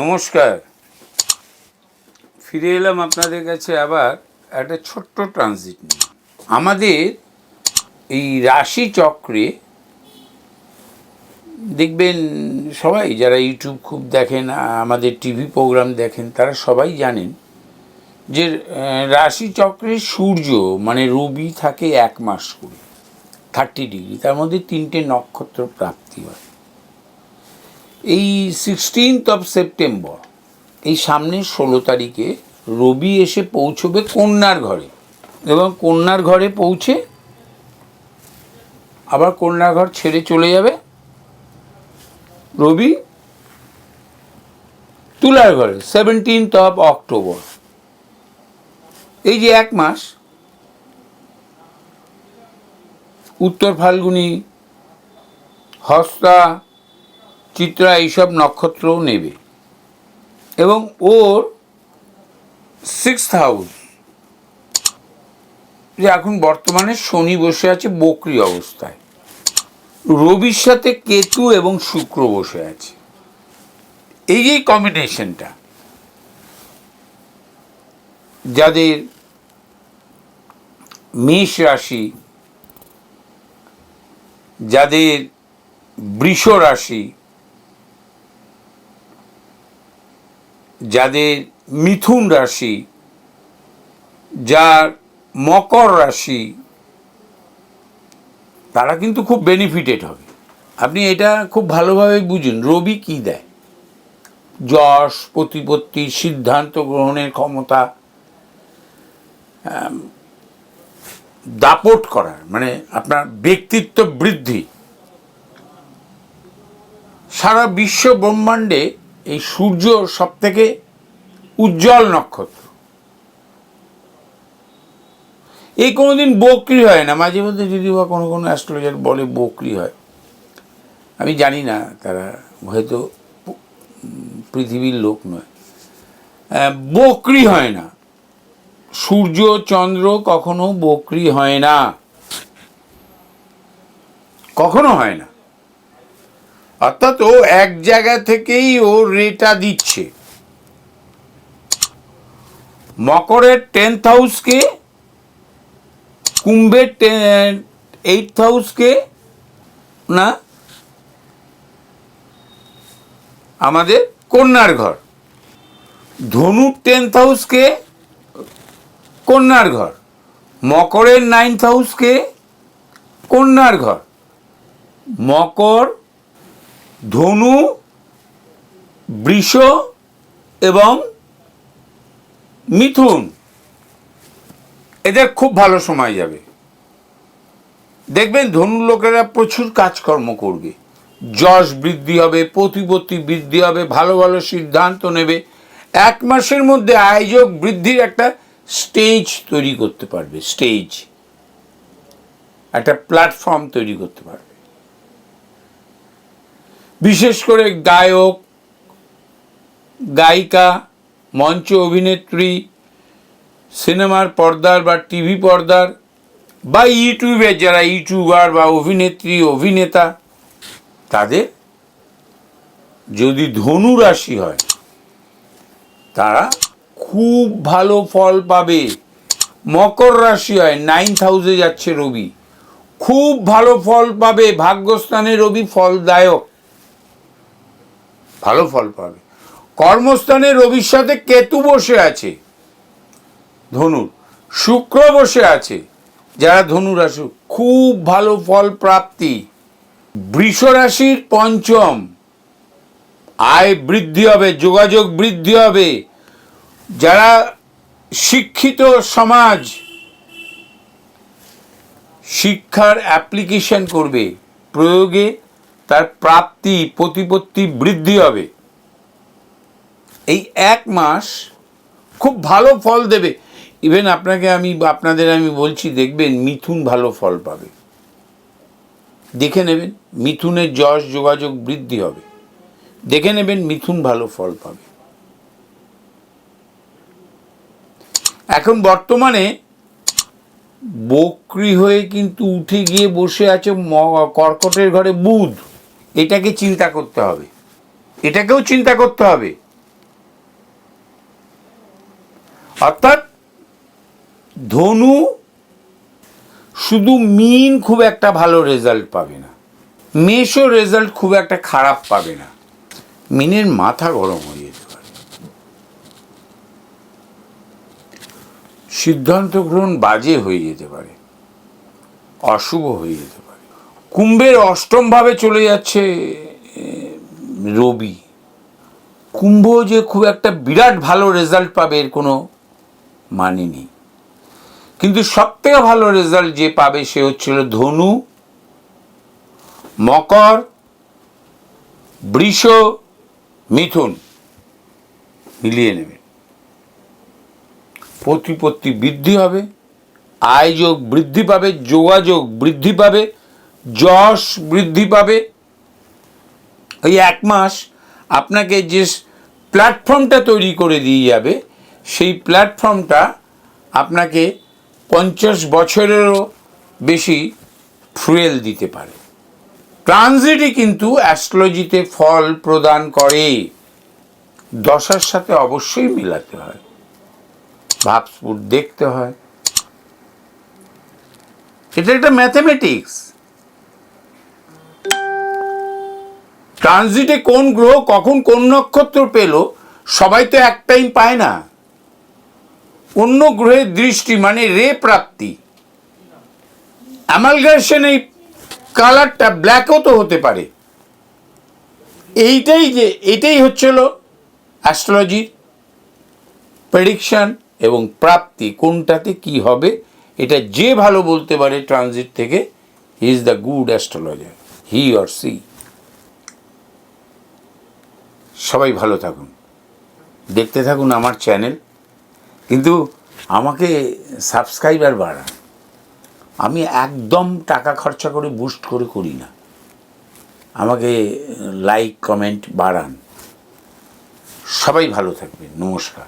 নমস্কার। ফিরে এলাম আপনাদের কাছে আবার একটা ছোট্ট ট্রানজিট নিয়ে। আমাদের এই রাশি চক্রে দেখবেন সবাই, যারা ইউটিউব খুব দেখেন আমাদের টিভি প্রোগ্রাম দেখেন, তারা সবাই জানেন যে রাশি চক্রে সূর্য মানে রবি থাকে এক মাস করে থার্টি ডিগ্রি তার মধ্যে তিনটে নক্ষত্র প্রাপ্তি হয়। এই সিক্সটিন্থ অফ সেপ্টেম্বর এই সামনের ষোলো তারিখে রবি এসে পৌঁছবে কন্যার ঘরে। এবং কন্যার ঘরে পৌঁছে আবার কন্যার ঘর ছেড়ে চলে যাবে রবি তুলার ঘরে সেভেন্টিন্থ অফ অক্টোবর এই যে এক মাস, উত্তর ফাল্গুনি, হস্তা চিত্রা এইসব নক্ষত্রও নেবে। এবং ওর সিক্স হাউস যে এখন বর্তমানে শনি বসে আছে বকরি অবস্থায়। রবির সাথে কেতু এবং শুক্র বসে আছে। এই যে কম্বিনেশনটা যাদের মেষ রাশি, যাদের বৃষ রাশি যাদের মিথুন রাশি, যার মকর রাশি, তারা কিন্তু খুব বেনিফিটেড হবে। আপনি এটা খুব ভালোভাবে বুঝুন, রবি কি দেয়? যশ, প্রতিপত্তি, সিদ্ধান্ত গ্রহণের ক্ষমতা দাপট করার মানে আপনার ব্যক্তিত্ব বৃদ্ধি। সারা বিশ্ব ব্রহ্মাণ্ডে এই সূর্য সব থেকে উজ্জ্বল নক্ষত্র। এই কোনোদিন বকরি হয় না। মাঝে মধ্যে যদি বা কোনো কোনো অ্যাস্ট্রোলজার বলে বকরি হয়। আমি জানি না তারা, হয়তো পৃথিবীর লোক নয়। বকরি হয় না। সূর্য, চন্দ্র কখনো বকরি হয় না। কখনো হয় না। অর্থাৎ ও এক জায়গা থেকেই ও রেটা দিচ্ছে। মকরের টেন্থ হাউসকে, কুম্ভের এইট হাউসকে, না, আমাদের কন্যার ঘর। ধনুর টেন্থ হাউসকে, কন্যার ঘর। মকরের নাইন্থ হাউসকে, কন্যার ঘর। মকর ধনু, বৃষ এবং মিথুন। এদের খুব ভালো সময় যাবে। দেখবেন ধনুর লোকেরা প্রচুর কাজকর্ম করবে। যশ বৃদ্ধি হবে, প্রতিপত্তি বৃদ্ধি হবে, ভালো ভালো সিদ্ধান্ত নেবে। এক মাসের মধ্যে আয়োজক বৃদ্ধির একটা স্টেজ তৈরি করতে পারবে স্টেজ একটা প্ল্যাটফর্ম তৈরি করতে পারবে। বিশেষ করে গায়ক, গায়িকা, মঞ্চ অভিনেত্রী, সিনেমার পর্দার বা টিভি পর্দার বা ইউটিউবের যারা ইউটিউবার বা অভিনেত্রী, অভিনেতা, তাদের যদি ধনু রাশি হয়, তারা খুব ভালো ফল পাবে। মকর রাশি হয় নাইন্থ হাউসে যাচ্ছে রবি। খুব ভালো ফল পাবে, ভাগ্যস্থানে রবি ফলদায়ক। ভালো ফল পাবে। কর্মস্থানে রবির সাথে কেতু বসে আছে। ধনুর শুক্র বসে আছে। যারা ধনু রাশি, খুব ভালো ফল প্রাপ্তি। বৃষ রাশির পঞ্চম। আয় বৃদ্ধি হবে, যোগাযোগ বৃদ্ধি হবে। যারা শিক্ষিত সমাজ, শিক্ষার অ্যাপ্লিকেশন করবে প্রয়োগে তার প্রাপ্তি প্রতিপত্তি বৃদ্ধি হবে। এই এক মাস খুব ভালো ফল দেবে। ইভেন আপনাকে আমি, আপনাদের আমি বলছি, দেখবেন মিথুন ভালো ফল পাবে। দেখে নেবেন, মিথুনের যশ যোগাযোগ বৃদ্ধি হবে। দেখে নেবেন, মিথুন ভালো ফল পাবে। এখন বর্তমানে বকরি হয়ে কিন্তু উঠে গিয়ে বসে আছে কর্কটের ঘরে বুধ। এটাকে চিন্তা করতে হবে। এটাকেও চিন্তা করতে হবে। অর্থাৎ ধনু শুধু মিন খুব একটা ভালো রেজাল্ট পাবে না। মেষও রেজাল্ট খুব একটা খারাপ পাবে না। মিনের মাথা গরম হয়ে যেতে পারে। সিদ্ধান্ত গ্রহণ বাজে হয়ে যেতে পারে। অশুভ হয়ে যেতে পারে। কুম্ভের অষ্টম ভাবে চলে যাচ্ছে রবি। কুম্ভ যে খুব একটা বিরাট ভালো রেজাল্ট পাবে এর কোনো মানে নেই। কিন্তু সব থেকে ভালো রেজাল্ট যে পাবে সে হচ্ছিল ধনু, মকর, বৃষ, মিথুন। মিলিয়ে নেবে। প্রতিপত্তি বৃদ্ধি হবে আয়োযোগ বৃদ্ধি পাবে, যোগাযোগ বৃদ্ধি পাবে যশ বৃদ্ধি পাবে। ওই এক মাস আপনাকে যে প্ল্যাটফর্মটা তৈরি করে দিয়ে যাবে, সেই প্ল্যাটফর্মটা আপনাকে পঞ্চাশ বছরেরও বেশি ফুয়েল দিতে পারে। ট্রানজিটই কিন্তু অ্যাস্ট্রোলজিতে ফল প্রদান করে। দশার সাথে অবশ্যই মেলাতে হয়। ভাবস্ফুট দেখতে হয়। এটা একটা ম্যাথামেটিক্স। ট্রানজিটে কোন গ্রহ কখন কোন নক্ষত্র পেল, সবাই তো এক টাইম পায় না। অন্য গ্রহের দৃষ্টি মানে রে প্রাপ্তি। অ্যামালগেশন এই কালারটা ব্ল্যাকও তো হতে পারে। এইটাই যে, এটাই হচ্ছিল অ্যাস্ট্রোলজির প্রেডিকশন এবং প্রাপ্তি, কোনটাতে কি হবে, এটা যে ভালো বলতে পারে ট্রানজিট থেকে he is the good astrologer he or she সবাই ভালো থাকুন। দেখতে থাকুন আমার চ্যানেল। কিন্তু আমাকে সাবস্ক্রাইবার বাড়ান। আমি একদম টাকা খরচা করে বুস্ট করে করি না। আমাকে লাইক কমেন্ট বাড়ান। সবাই ভালো থাকবেন। নমস্কার।